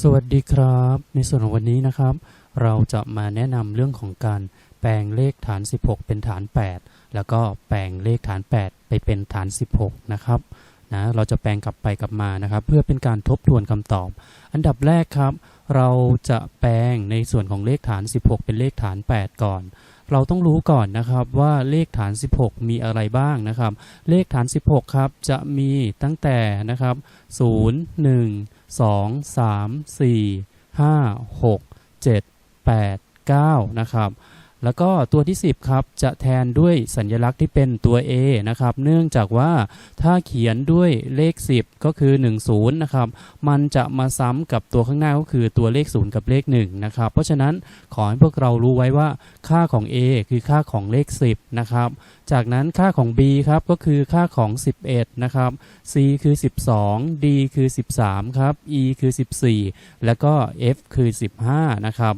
สวัสดีครับ ในส่วนของวันนี้นะครับ เราจะมาแนะนำเรื่องของการแปลงเลขฐาน 16 เป็นฐาน 8 แล้วก็แปลงเลขฐาน 8 ไปเป็นฐาน 16 นะครับนะเราจะแปลงกลับไปกลับมานะครับ เพื่อเป็นการทบทวนคำตอบ อันดับแรกครับ เราจะแปลงในส่วนของเลขฐาน 16 เป็นเลขฐาน 8 ก่อน เราต้องรู้ก่อนนะครับว่าเลขฐาน 16 มีอะไรบ้างนะครับ เลขฐาน 16 ครับ จะมีตั้งแต่นะครับ 0 1 2 3 4 5 6 7 8 9 นะครับ แล้วก็ตัวที่ 10ครับจะแทนด้วยสัญลักษณ์ที่เป็นตัว A นะครับ เนื่องจากว่าถ้าเขียนด้วยเลข 10 ก็คือ 10 นะครับ มันจะมาซ้ำกับตัวข้างหน้าก็คือตัวเลข 0 กับเลข 1 นะครับ เพราะฉะนั้นขอให้พวกเรารู้ไว้ว่าค่าของ A คือค่าของเลข 10 นะครับ จากนั้นค่าของ B ครับก็คือค่าของ 11 นะครับ C คือ 12 D คือ 13 ครับ E คือ 14 แล้วก็ F คือ 15 นะครับ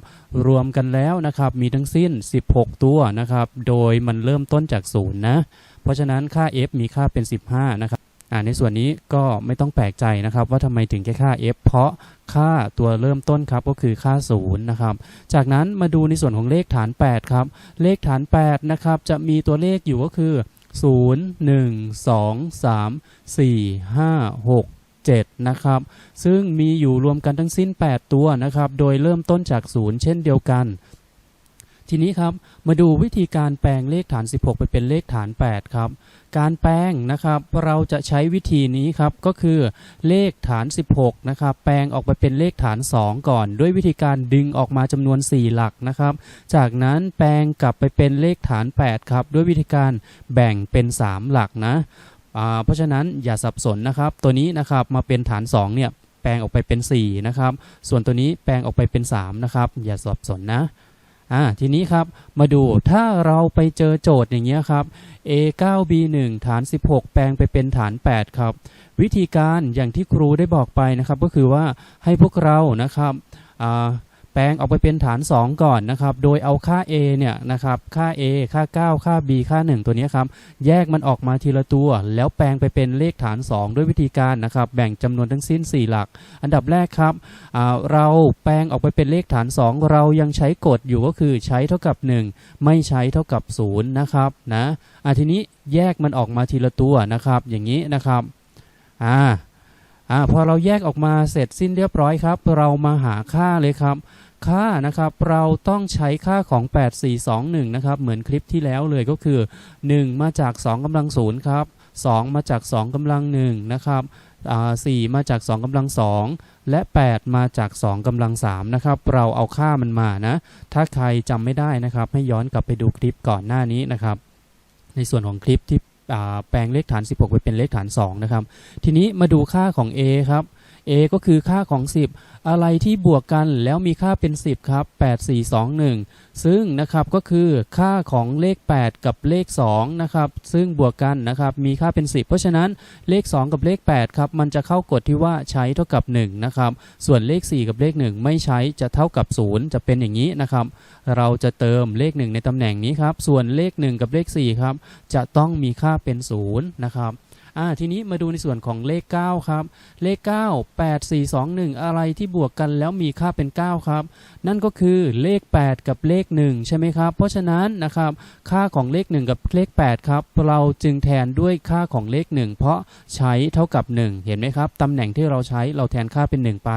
รวมกันแล้วนะครับมีทั้งสิ้น16 ตัวนะครับ โดยมันเริ่มต้นจากศูนย์นะ เพราะฉะนั้นค่า F มีค่าเป็น 15 นะครับอ่าในส่วนนี้ก็ไม่ต้องแปลกใจนะครับ ว่าทำไมถึงแค่ค่า f เพราะค่าตัวเริ่มต้นครับก็คือค่า 0 นะครับ จากนั้นมาดูในส่วนของเลขฐาน 8 ครับ เลขฐาน 8 นะครับ จะมีตัวเลขอยู่ก็คือ 0 1 2 3 4 5 6 7 นะครับ ซึ่งมีอยู่รวมกันทั้งสิ้น 8 ตัวนะครับ โดยเริ่มต้นจาก 0 เช่นเดียวกัน ทีนี้ครับมาดูวิธีการแปลงเลขฐาน 16 ไปเป็นเลขฐาน 8 ครับ การแปลงนะครับเราจะใช้วิธีนี้ครับก็คือเลขฐาน 16 นะครับแปลงออกไปเป็นเลขฐาน 2 ก่อน ด้วยวิธีการดึงออกมาจำนวน 4 หลักนะครับ จากนั้นแปลงกลับไปเป็นเลขฐาน 8 ครับ ด้วยวิธีการแบ่งเป็น 3 หลักนะเพราะฉะนั้นอย่าสับสนนะครับ ตัวนี้นะครับมาเป็นฐาน 2 เนี่ยแปลงออกไปเป็น 4 นะครับ ส่วนตัวนี้แปลงออกไปเป็น 3 นะครับ อย่าสับสนนะ อ่าทีนี้ครับมาดูถ้าเราไปเจอโจทย์อย่างเงี้ยครับ a 9 b 1ฐาน 16 แปลงไปเป็นฐาน 8 ครับ วิธีการอย่างที่ครูได้บอกไปนะครับ ก็คือว่าให้พวกเรานะครับ แปลงออกไปเป็นฐาน 2 ก่อนนะครับ โดยเอาค่า a เนี่ยนะครับ ค่า a ค่า 9 ค่า b ค่า 1 ตัวนี้ครับ แยกมันออกมาทีละตัว แล้วแปลงไปเป็นเลขฐาน 2 ด้วยวิธีการนะครับ แบ่งจำนวนทั้งสิ้น 4 หลัก อันดับแรกครับเราแปลงออกไปเป็นเลขฐาน 2 เรายังใช้กฎอยู่ก็คือใช้เท่ากับ 1 ไม่ใช้เท่ากับ 0 นะครับนะอ่าทีนี้แยกมันออกมาทีละตัวนะครับ อย่างนี้นะครับอ่าอ่าพอเราแยกออกมาเสร็จสิ้นเรียบร้อยครับ เรามาหาค่าเลยครับ ค่านะครับ เราต้องใช้ค่าของ 8421 นะครับ เหมือนคลิปที่แล้วเลยก็คือ 1 มาจาก 2กำลัง0ครับ 2 มาจาก 2กำลัง1นะครับอ่า4มาจาก 2กำลัง 2 และ 8 มาจาก 2กำลัง3นะครับ เราเอาค่ามันมานะ ถ้าใครจำไม่ได้นะครับ ให้ย้อนกลับไปดูคลิปก่อนหน้านี้นะครับ ในส่วนของคลิปที่แปลงเลขฐาน 16 ไปเป็นเลขฐาน2นะครับ ทีนี้มาดูค่าของ a ครับ a ก็คือค่าของ 10 อะไรที่บวกกันแล้วมีค่าเป็น 10 ครับ 8421 ซึ่งนะครับก็คือค่าของเลข 8 กับเลข2นะครับซึ่งบวกกันนะครับมีค่าเป็น 10 เพราะฉะนั้นเลข 2 กับเลข8ครับมันจะเข้ากฎที่ว่าใช้เท่ากับ1นะครับส่วนเลข 4 กับเลข 1 ไม่ใช้จะเท่ากับ 0 จะเป็นอย่างนี้นะครับเราจะเติมเลข 1 ในตำแหน่งนี้ครับส่วนเลข 1 กับเลข4ครับจะต้องมีค่าเป็น0นะครับ อ่าทีนี้มาดูในส่วนของเลข 9 ครับ เลข 9 8 4 2 1 อะไรที่บวกกันแล้วมีค่าเป็น 9 ครับ นั่นก็คือเลข 8 กับเลข 1 ใช่ไหมครับ เพราะฉะนั้นนะครับค่าของเลข 1 กับเลข 8 ครับ เราจึงแทนด้วยค่าของเลข 1 เพราะใช้เท่ากับ 1 เห็นไหมครับตำแหน่งที่เราใช้เราแทนค่าเป็น 1 ไป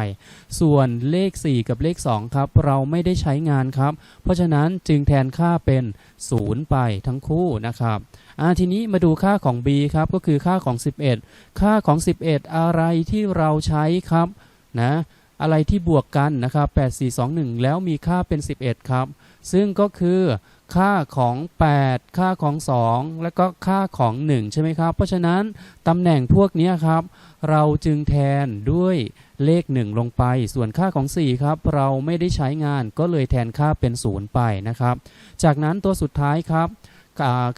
ส่วนเลข 4 กับเลข 2 ครับ เราไม่ได้ใช้งานครับ เพราะฉะนั้นจึงแทนค่าเป็น 0 ไปทั้งคู่นะครับอ่าทีนี้มาดูค่าของ b ครับก็คือค่าของของ 11 ค่าของ 11 อะไรที่เราใช้ครับนะอะไรที่บวกกันนะครับ8421 แล้วมีค่าเป็น 11 ครับ ซึ่งก็คือค่าของ 8 ค่าของ 2 แล้วก็ค่าของ 1 ใช่ไหมครับ เพราะฉะนั้นตำแหน่งพวกนี้ครับ เราจึงแทนด้วยเลข 1 ลงไป ส่วนค่าของ 4 ครับ เราไม่ได้ใช้งานก็เลยแทนค่าเป็น 0 ไปนะครับ จากนั้นตัวสุดท้ายครับ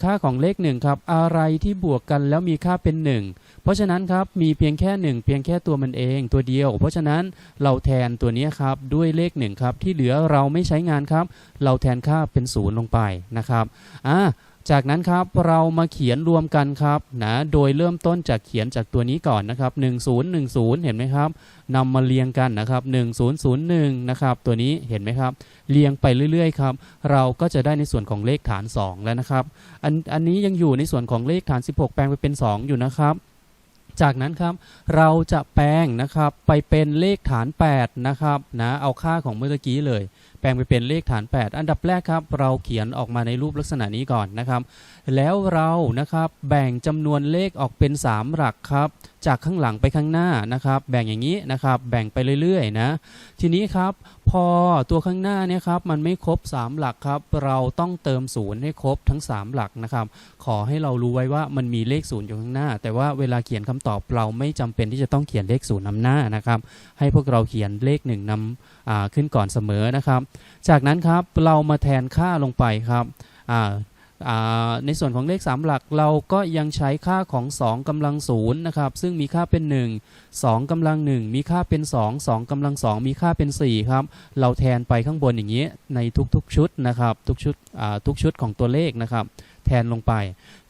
ค่าของเลขหนึ่งครับอะไรที่บวกกันแล้วมีค่าเป็น 1 เพราะฉะนั้นครับมีเพียงแค่ 1 เพียงแค่ตัวมันเองตัวเดียว เพราะฉะนั้นเราแทนตัวนี้ครับด้วยเลข1ครับที่เหลือเราไม่ใช้งานครับ เราแทนค่าเป็น0ลงไปนะครับอ่า จากนั้นครับเรามาเขียนรวมกันครับนะโดยเริ่มต้นจากเขียนจากตัวนี้ก่อนนะครับ1010 เห็นไหมครับนำมาเรียงกันนะครับ1001นะครับตัวนี้เห็นไหมครับ เรียงไปเรื่อยๆครับเราก็จะได้ในส่วนของเลขฐาน 2 แล้วนะครับอันอันนี้ยังอยู่ในส่วนของเลขฐาน 16 แปลงไปเป็น 2 อยู่นะครับจากนั้นครับเราจะแปลงนะครับไปเป็นเลขฐาน8นะครับนะเอาค่าของเมื่อกี้เลย แปลงไปเป็นเลขฐาน 8 อันดับแรกครับ เราเขียนออกมาในรูปลักษณะนี้ก่อนนะครับ แล้วเรานะครับแบ่งจำนวนเลขออกเป็น 3 หลักครับจากข้างหลังไปข้างหน้านะครับ แบ่งอย่างนี้นะครับ แบ่งไปเรื่อยๆนะ ทีนี้ครับพอตัวข้างหน้าเนี่ยครับมันไม่ครบ 3 หลักครับ เราต้องเติมศูนย์ให้ครบทั้ง 3 หลักนะครับ ขอให้เรารู้ไว้ว่ามันมีเลขศูนย์อยู่ข้างหน้า แต่ว่าเวลาเขียนคำตอบเราไม่จำเป็นที่จะต้องเขียนเลขศูนย์นำหน้านะครับ ให้พวกเราเขียนเลขหนึ่งนำขึ้นก่อนเสมอนะครับ จากนั้นครับเรามาแทนค่าลงไปครับ ในส่วนของเลข 3 หลักเราก็ยังใช้ค่าของ 2กำลังศูนย์นะครับซึ่งมีค่าเป็น 1 2กำลัง 1 มีค่าเป็น 2 2กำลัง 2 มีค่าเป็น 4 ครับ เราแทนไปข้างบนอย่างนี้ในทุกๆชุดนะครับทุกชุดทุกชุดของตัวเลขนะครับ ทนลงไป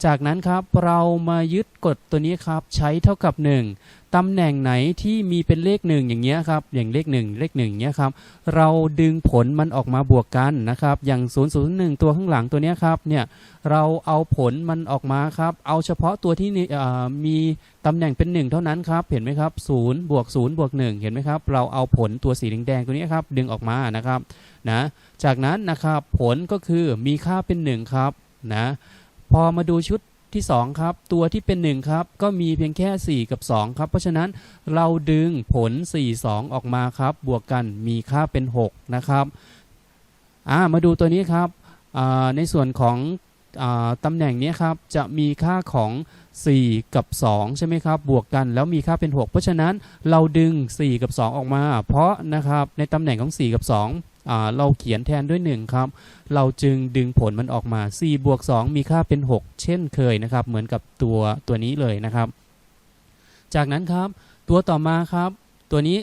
จากนั้นครับเรามายึดกฎตัวนี้ครับใช้เท่ากับ 1ตำแหน่งไหนที่มีเป็นเลขหนึ่งอย่างเงี้ยครับอย่างเลขหนึ่งเลขหนึ่งเนี้ยครับเราดึงผลมันออกมาบวกกันนะครับอย่าง001 ตัวข้างหลังตัวเนี้ยครับเนี่ยเราเอาผลมันออกมาครับเอาเฉพาะตัวที่มีตำแหน่งเป็น 1 เท่านั้นครับเห็นไหมครับ0บวก0บวก1เห็นไหมครับเราเอาผลตัวสีแดงๆตัวนี้ครับดึงออกมานะครับนะจากนั้นนะครับผลก็คือมีค่าเป็น 1 ครับ นะพอมาดูชุดที่ 2 ครับ ตัวที่เป็น 1 ครับ ก็มีเพียงแค่ 4 กับ 2 ครับ เพราะฉะนั้นเราดึงผล 4 2 ออกมาครับ บวกกันมีค่าเป็น 6 นะครับามาดูตัวนี้ครับในส่วนของอตำแหน่งนี้ครับ จะมีค่าของ 4 กับ 2 ใช่ไหมครับ บวกกันแล้วมีค่าเป็น 6 เพราะฉะนั้นเราดึง 4 กับ 2 ออกมา เพราะนะครับในตำแหน่งของ 4 กับ2อ่า เราเขียนแทนด้วย 1 ครับ เราจึงดึงผลมันออกมา 4 บวก 2 มีค่าเป็น 6 เช่นเคยนะครับ เหมือนกับตัวตัวนี้เลยนะครับ จากนั้นครับ ตัวต่อมาครับ ตัวนี้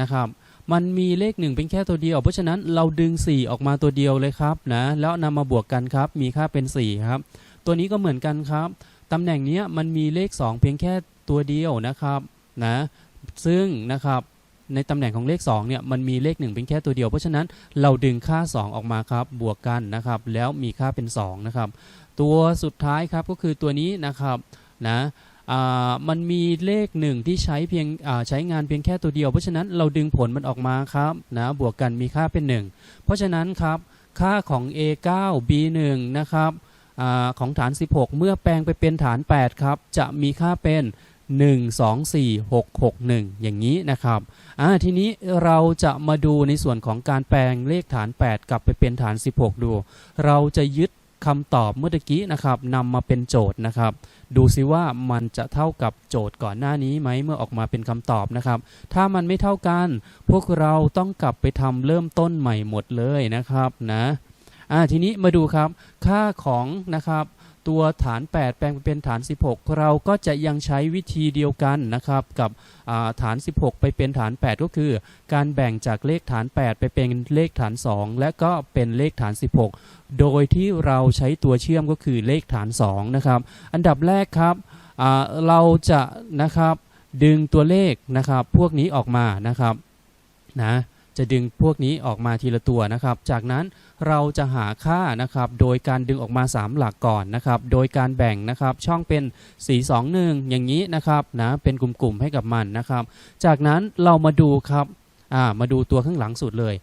นะครับ มันมีเลข 1 เป็นแค่ตัวเดียว เพราะฉะนั้นเราดึง 4 ออกมาตัวเดียวเลยครับนะ แล้วนำมาบวกกันครับ มีค่าเป็น 4 ครับ ตัวนี้ก็เหมือนกันครับ ตำแหน่งนี้มันมีเลข 2 เพียงแค่ตัวเดียวนะครับนะ ซึ่งนะครับ ในตำแหน่งของเลข2เนี่ยมันมีเลข 1 เป็นแค่ตัวเดียว เพราะฉะนั้นเราดึงค่า 2 ออกมาครับบวกกันนะครับ แล้วมีค่าเป็น2นะครับตัวสุดท้ายครับก็คือตัวนี้นะครับนะมันมีเลข 1 ที่ใช้เพียงใช้งานเพียงแค่ตัวเดียว เพราะฉะนั้นเราดึงผลมันออกมาครับนะบวกกันมีค่าเป็น 1 เพราะฉะนั้นครับค่าของ a9 b1 นะครับอของฐาน 16 เมื่อแปลงไปเป็นฐาน 8 ครับ จะมีค่าเป็น 1 2 4 6 6 1 อย่างนี้นะครับทีนี้เราจะมาดูในส่วนของการแปลงเลขฐาน 8 กลับไปเป็นฐาน 16 ดู เราจะยึดคำตอบเมื่อกี้นะครับนำมาเป็นโจทย์นะครับ ดูซิว่ามันจะเท่ากับโจทย์ก่อนหน้านี้ไหมเมื่อออกมาเป็นคำตอบนะครับ ถ้ามันไม่เท่ากัน พวกเราต้องกลับไปทำเริ่มต้นใหม่หมดเลยนะครับนะทีนี้มาดูครับ ค่าของนะครับ ตัวฐาน 8 แปลงไปเป็นฐาน 16 เราก็จะยังใช้วิธีเดียวกันนะครับกับฐาน 16 ไปเป็นฐาน 8 ก็คือ การแบ่งจากเลขฐาน 8 ไปเป็นเลขฐาน 2 และก็เป็นเลขฐาน 16 โดยที่เราใช้ตัวเชื่อมก็คือเลขฐาน 2 นะครับ อันดับแรกครับเราจะนะครับดึงตัวเลขนะครับพวกนี้ออกมานะครับนะจะดึงพวกนี้ออกมาทีละตัวนะครับ จากนั้น เราจะหาค่านะครับ โดยการดึงออกมา 3 หลักก่อนนะครับ โดยการแบ่งนะครับ ช่องเป็น 4 2 1 อย่างนี้นะครับนะเป็นกลุ่มๆให้กับมันนะครับ จากนั้นเรามาดูครับามาดูตัวข้างหลังสุดเลย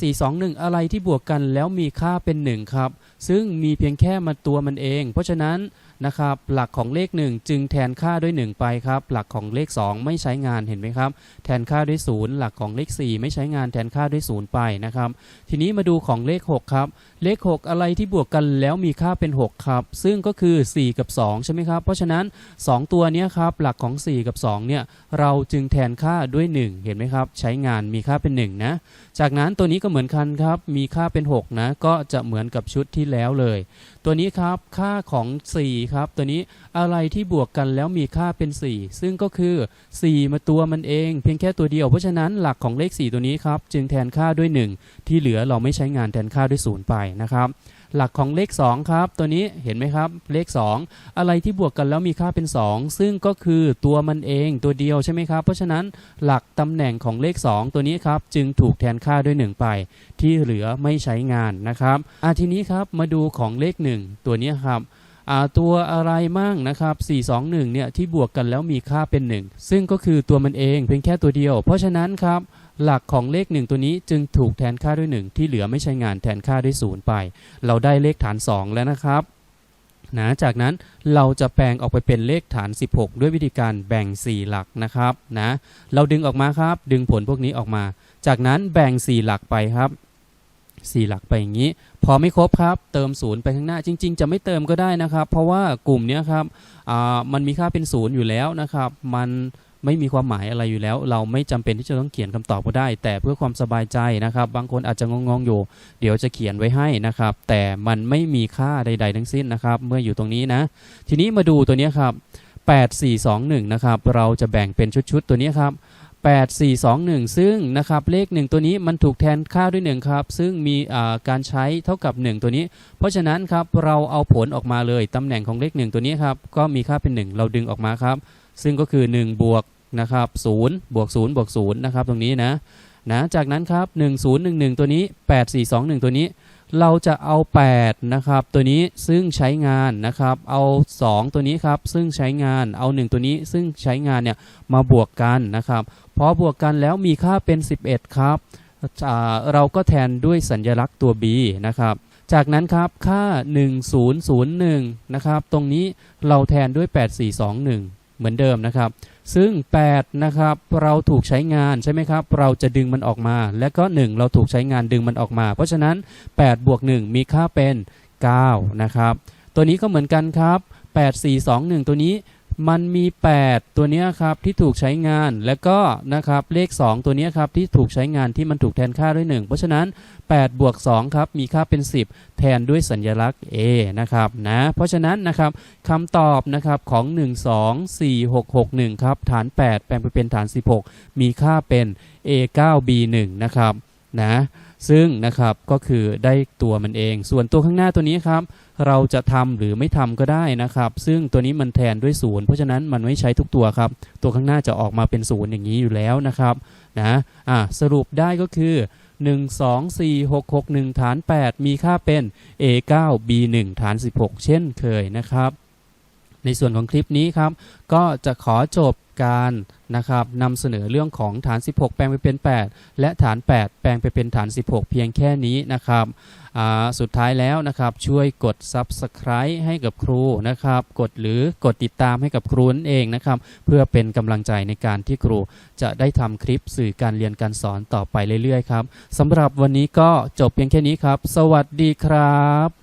สี่สองหนึ่งอะไรที่บวกกันแล้วมีค่าเป็น 1 ครับ ซึ่งมีเพียงแค่มาตัวมันเอง เพราะฉะนั้น นะครับ หลักของเลข 1 จึงแทนค่าด้วย 1 ไปครับ หลักของเลข 2 ไม่ใช้งานเห็นไหมครับ แทนค่าด้วย 0 หลักของเลข 4 ไม่ใช้งานแทนค่าด้วย 0 ไปนะครับ ทีนี้มาดูของเลข 6 ครับ เลข 6 อะไรที่บวกกันแล้วมีค่าเป็น 6 ครับ ซึ่งก็คือ 4 กับ 2 ใช่ไหมครับ เพราะฉะนั้น 2 ตัวนี้ครับ หลักของ 4 กับ 2 เนี่ย เราจึงแทนค่าด้วย 1 เห็นไหมครับ ใช้งานมีค่าเป็น 1 นะ จากนั้นตัวนี้ก็เหมือนกันครับ มีค่าเป็น 6 นะ ก็จะเหมือนกับชุดที่แล้วเลยตัวนี้ครับค่าของ 4 ครับ ตัวนี้อะไรที่บวกกันแล้วมีค่าเป็น 4 ซึ่งก็คือ 4 มาตัวมันเอง เพียงแค่ตัวเดียว เพราะฉะนั้นหลักของเลข 4 ตัวนี้ครับ จึงแทนค่าด้วย 1 ที่เหลือเราไม่ใช้งานแทนค่าด้วย 0 ไปนะครับ หลักของเลข 2 ครับ ตัวนี้เห็นไหมครับ เลข 2 อะไรที่บวกกันแล้วมีค่าเป็น 2 ซึ่งก็คือตัวมันเองตัวเดียวใช่ไหมครับ เพราะฉะนั้นหลักตำแหน่งของเลข 2 ตัวนี้ครับ จึงถูกแทนค่าด้วย 1 ไป ที่เหลือไม่ใช้งานนะครับอะทีนี้ครับมาดูของเลข 1 ตัวนี้ครับตัวอะไรมั่งนะครับ 421 เนี่ยที่บวกกันแล้วมีค่าเป็น 1 ซึ่งก็คือตัวมันเองเพียงแค่ตัวเดียว เพราะฉะนั้นครับ หลักของเลข 1 ตัวนี้จึงถูกแทนค่าด้วย 1 ที่เหลือไม่ใช้งานแทนค่าด้วย0ไป เราได้เลขฐาน 2 แล้วนะครับนะจากนั้นเราจะแปลงออกไปเป็นเลขฐาน 16 ด้วยวิธีการแบ่ง 4 หลักนะครับนะเราดึงออกมาครับ ดึงผลพวกนี้ออกมา จากนั้นแบ่ง 4 หลักไปครับ 4 หลักไปอย่างนี้ พอไม่ครบครับ เติม0ไปข้างหน้าจริง ๆ จะไม่เติมก็ได้นะครับ เพราะว่ากลุ่มเนี้ยครับอ่ามันมีค่าเป็น0อยู่แล้วนะครับ มัน ไม่มีความหมายอะไรอยู่แล้ว เราไม่จำเป็นที่จะต้องเขียนคำตอบก็ได้ แต่เพื่อความสบายใจนะครับ บางคนอาจจะงงๆอยู่ เดี๋ยวจะเขียนไว้ให้นะครับ แต่มันไม่มีค่าใด ๆ ทั้งสิ้นนะครับ เมื่ออยู่ตรงนี้นะ ทีนี้มาดูตัวนี้ครับ 8 4 2 1 นะครับ เราจะแบ่งเป็นชุดๆ ตัวนี้ครับ 8 4 2 1 ซึ่งนะครับเลข 1 ตัวนี้มันถูกแทนค่าด้วย 1 ครับ ซึ่งมีการใช้เท่ากับ 1 ตัวนี้ เพราะฉะนั้นครับเราเอาผลออกมาเลยตำแหน่งของเลข 1 ตัวนี้ครับก็มีค่าเป็น 1 เราดึงออกมาครับ ซึ่งก็คือ1บวกนะครับ0บวก0บวก0นะครับตรงนี้นะนะจากนั้นครับ1011 ตัวนี้ 8421 ตัวนี้ เราจะเอา 8 นะครับ ตัวนี้ซึ่งใช้งานนะครับ เอา 2 ตัวนี้ครับ ซึ่งใช้งานเอา 1 ตัวนี้ซึ่งใช้งานเนี่ยมาบวกกันนะครับพอบวกกันแล้วมีค่าเป็น 11 ครับอ่าเราก็แทนด้วยสัญลักษณ์ตัว b นะครับจากนั้นครับค่า 1001 นะครับ ตรงนี้เราแทนด้วย 8421 เหมือนเดิมนะครับ ซึ่ง8นะครับเราถูกใช้งานใช่ไหมครับ เราจะดึงมันออกมา และก็ 1 เราถูกใช้งานดึงมันออกมา เพราะฉะนั้น8บวก1มีค่าเป็น 9 นะครับ ตัวนี้ก็เหมือนกันครับ 8 4 2 1 ตัวนี้ มันมี 8 ตัวนี้ครับที่ถูกใช้งานและก็นะครับเลข 2 ตัวนี้ครับที่ถูกใช้งานที่มันถูกแทนค่าด้วย 1 เพราะฉะนั้น8บวก2ครับมีค่าเป็น 10 แทนด้วยสัญลักษณ์ A นะครับนะเพราะฉะนั้นนะครับคำตอบนะครับของ 1 2 4 6 6 1ครับฐาน 8 แปลงไปเป็นฐาน 16 มีค่าเป็น A 9 B 1นะครับนะ ซึ่งนะครับก็คือได้ตัวมันเอง ส่วนตัวข้างหน้าตัวนี้ครับเราจะทำหรือไม่ทำก็ได้นะครับ ซึ่งตัวนี้มันแทนด้วยศูนย์เพราะฉะนั้นมันไม่ใช้ทุกตัวครับ ตัวข้างหน้าจะออกมาเป็นศูนย์อย่างนี้อยู่แล้วนะครับนะอะสรุปได้ก็คือ 1 2 4 6 6 1 ฐาน 8 มีค่าเป็น A 9 B 1ฐาน 16 เช่นเคยนะครับ ในส่วนของคลิปนี้ครับ ก็จะขอจบ การนะครับนำเสนอเรื่องของฐาน 16 แปลงไปเป็น 8 และฐาน 8 แปลงไปเป็นฐาน 16 เพียงแค่นี้นะครับสุดท้ายแล้วนะครับช่วยกด Subscribe ให้กับครูนะครับกดหรือกดติดตามให้กับครูนั่นเองนะครับเพื่อเป็นกำลังใจในการที่ครูจะได้ทำคลิปสื่อการเรียนการสอนต่อไปเรื่อยๆครับสำหรับวันนี้ก็จบเพียงแค่นี้ครับ สวัสดีครับ